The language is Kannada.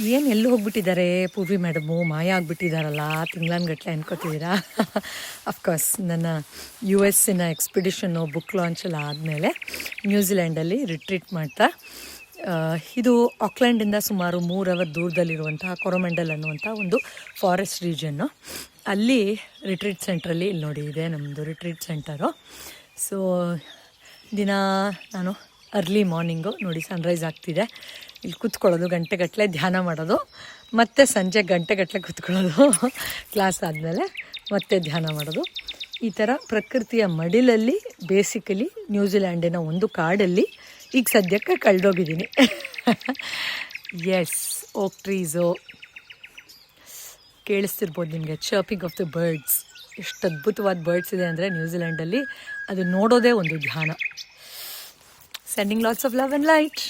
ಏನು ಎಲ್ಲಿ ಹೋಗ್ಬಿಟ್ಟಿದ್ದಾರೆ? ಪೂವಿ ಮೇಡಮು, ಮಾಯ ಆಗಿಬಿಟ್ಟಿದ್ದಾರಲ್ಲ ತಿಂಗ್ಳನ್ಗಟ್ಲೆ ಅನ್ಕೋತಿದ್ದೀರಾ ಅಫ್ಕೋರ್ಸ್ ನನ್ನ ಯು ಎಸ್ಸಿನ ಎಕ್ಸ್ಪಿಡಿಷನ್ನು ಬುಕ್ ಲಾಂಚೆಲ್ಲ ಆದಮೇಲೆ ನ್ಯೂಜಿಲ್ಯಾಂಡಲ್ಲಿ ರಿಟ್ರೀಟ್ ಮಾಡ್ತಾ ಇದು ಆಕ್ಲೆಂಡಿಂದ ಸುಮಾರು ಮೂರು ಅವರ್ ದೂರದಲ್ಲಿರುವಂತಹ ಕೊರಮಂಡಲ್ ಅನ್ನುವಂಥ ಒಂದು ಫಾರೆಸ್ಟ್ ರೀಜನ್ನು ಅಲ್ಲಿ ರಿಟ್ರೀಟ್ ಸೆಂಟ್ರಲ್ಲಿ ಇಲ್ಲಿ ನೋಡಿ, ಇದೆ ನಮ್ಮದು ರಿಟ್ರೀಟ್ ಸೆಂಟರು ಸೊ ದಿನ ನಾನು ಅರ್ಲಿ ಮಾರ್ನಿಂಗು ನೋಡಿ ಸನ್ರೈಸ್ ಆಗ್ತಿದೆ. ಇಲ್ಲಿ ಕೂತ್ಕೊಳ್ಳೋದು ಗಂಟೆಗಟ್ಟಲೆ ಧ್ಯಾನ ಮಾಡೋದು, ಮತ್ತು ಸಂಜೆ ಗಂಟೆಗಟ್ಟಲೆ ಕೂತ್ಕೊಳ್ಳೋದು ಕ್ಲಾಸ್ ಆದಮೇಲೆ ಮತ್ತೆ ಧ್ಯಾನ ಮಾಡೋದು. ಈ ಥರ ಪ್ರಕೃತಿಯ ಮಡಿಲಲ್ಲಿ ಬೇಸಿಕಲಿ ನ್ಯೂಜಿಲ್ಯಾಂಡಿನ ಒಂದು ಕಾಡಲ್ಲಿ ಈಗ ಸದ್ಯಕ್ಕೆ ಕಳೆದೋಗಿದ್ದೀನಿ. ಎಸ್ ಓಕ್ ಟ್ರೀಸು ಕೇಳಿಸ್ತಿರ್ಬೋದು ನಿಮಗೆ ಚರ್ಪಿಂಗ್ ಆಫ್ ದ ಬರ್ಡ್ಸ್ ಎಷ್ಟು ಅದ್ಭುತವಾದ ಬರ್ಡ್ಸ್ ಇದೆ ಅಂದರೆ ನ್ಯೂಜಿಲ್ಯಾಂಡಲ್ಲಿ ಅದು ನೋಡೋದೇ ಒಂದು ಧ್ಯಾನ. Sending lots of love and light